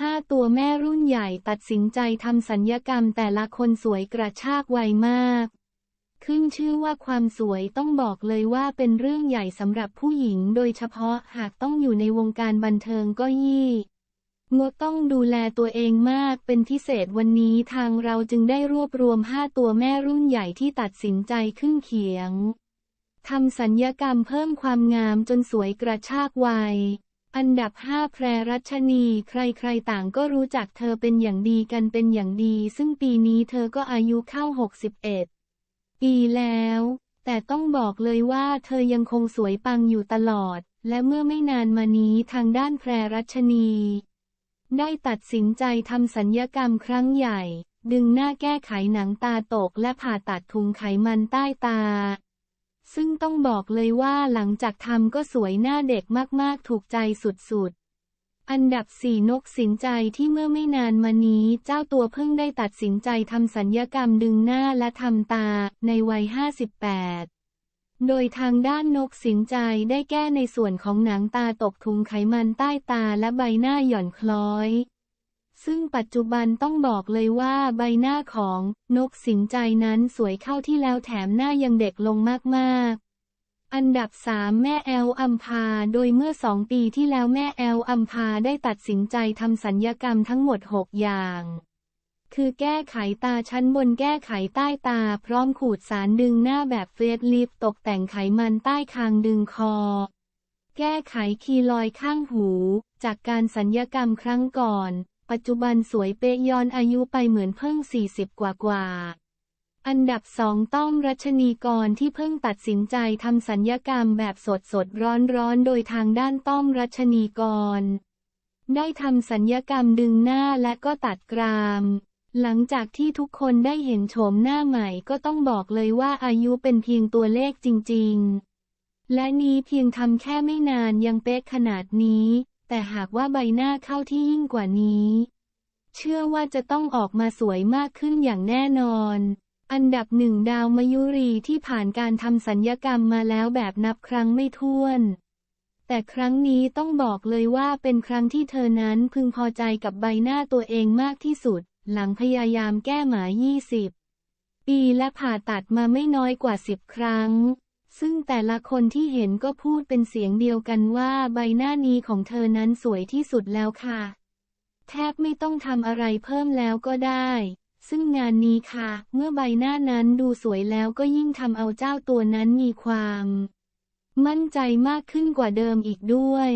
ห้าตัวแม่รุ่นใหญ่ตัดสินใจทำสัญญกรรมแต่ละคนสวยกระชากไวมาก ขึ้นชื่อว่าความสวยต้องบอกเลยว่าเป็นเรื่องใหญ่สำหรับผู้หญิง โดยเฉพาะหากต้องอยู่ในวงการบันเทิงก็ยี่งดต้องดูแลตัวเองมากเป็นพิเศษวันนี้ทางเราจึงได้รวบรวม 5 ตัวแม่รุ่นใหญ่ที่ตัดสินใจขึ้นเขียงทำสัญญกรรมเพิ่มความงามจนสวยกระชากวัย อันดับ 5 แพรรัชนี ใครๆ ต่างก็รู้จักเธอเป็นอย่างดีกันเป็นอย่างดี ซึ่งปีนี้เธอก็อายุเข้า 61 ปีแล้ว แต่ต้องบอกเลยว่าเธอยังคงสวยปังอยู่ตลอด และเมื่อไม่นานมานี้ทางด้านแพรรัชนี ได้ตัดสินใจทำสัญญกรรมครั้งใหญ่ ดึงหน้าแก้ไขหนังตาตกและผ่าตัดถุงไขมันใต้ตา ซึ่งต้องบอกเลยว่าหลังจากทำก็สวยหน้าเด็กมากๆถูกใจสุดๆ อันดับสี่นกสินใจที่เมื่อไม่นานมานี้เจ้าตัวเพิ่งได้ตัดสินใจทำสัญญกรรมดึงหน้าและทำตาในวัย 58โดยทางด้านนกสินใจได้แก้ในส่วนของหนังตาตกถุงไขมันใต้ตาและใบหน้าหย่อนคล้อย ซึ่งปัจจุบันต้องบอกเลยว่าใบหน้าของนกสินใจนั้นสวยเข้าที่แล้วแถมหน้ายังเด็กลงมากๆอันดับ 3 แม่แอลอัมพา โดยเมื่อสองปีที่แล้วแม่แอลอัมพาได้ตัดสินใจทำสัญญกรรมทั้งหมด 6 อย่าง คือแก้ไขตาชั้นบนแก้ไขใต้ตา พร้อมขูดสารดึงหน้าแบบเฟสลิฟตกแต่งไขมันใต้คางดึงคอ แก้ไขคีลอยข้างหู จากการสัญญกรรมครั้งก่อน ปัจจุบันสวยเป๊ะย้อนอายุไปเหมือนเพิ่ง 40 กว่ากว่า อันดับสองต้อมรัชนีกรที่เพิ่งตัดสินใจทำสัญญกรรมแบบสดสดร้อนร้อนโดยทางด้านต้อมรัชนีกร ได้ทำสัญญกรรมดึงหน้าและก็ตัดกรามหลังจากที่ทุกคนได้เห็นโฉมหน้าใหม่ก็ต้องบอกเลยว่าอายุเป็นเพียงตัวเลขจริง ๆ และนี้เพียงทำแค่ไม่นานยังเป๊ะขนาดนี้ แต่หากว่าใบหน้าเข้าที่ยิ่งกว่านี้ เชื่อว่าจะต้องออกมาสวยมากขึ้นอย่างแน่นอน อันดับหนึ่งดาวมยุรีที่ผ่านการทำสัญญกรรมมาแล้วแบบนับครั้งไม่ถ้วน แต่ครั้งนี้ต้องบอกเลยว่าเป็นครั้งที่เธอนั้นพึงพอใจกับใบหน้าตัวเองมากที่สุด หลังพยายามแก้หมาย20 ปีและผ่าตัดมาไม่น้อยกว่า 10 ครั้ง ซึ่งแต่ละคนที่เห็นก็พูดเป็นเสียงเดียวกันว่าใบหน้านี้ของเธอนั้นสวยที่สุดแล้วค่ะ แทบไม่ต้องทำอะไรเพิ่มแล้วก็ได้ ซึ่งงานนี้ค่ะ เมื่อใบหน้านั้นดูสวยแล้วก็ยิ่งทำเอาเจ้าตัวนั้นมีความ มั่นใจมากขึ้นกว่าเดิมอีกด้วย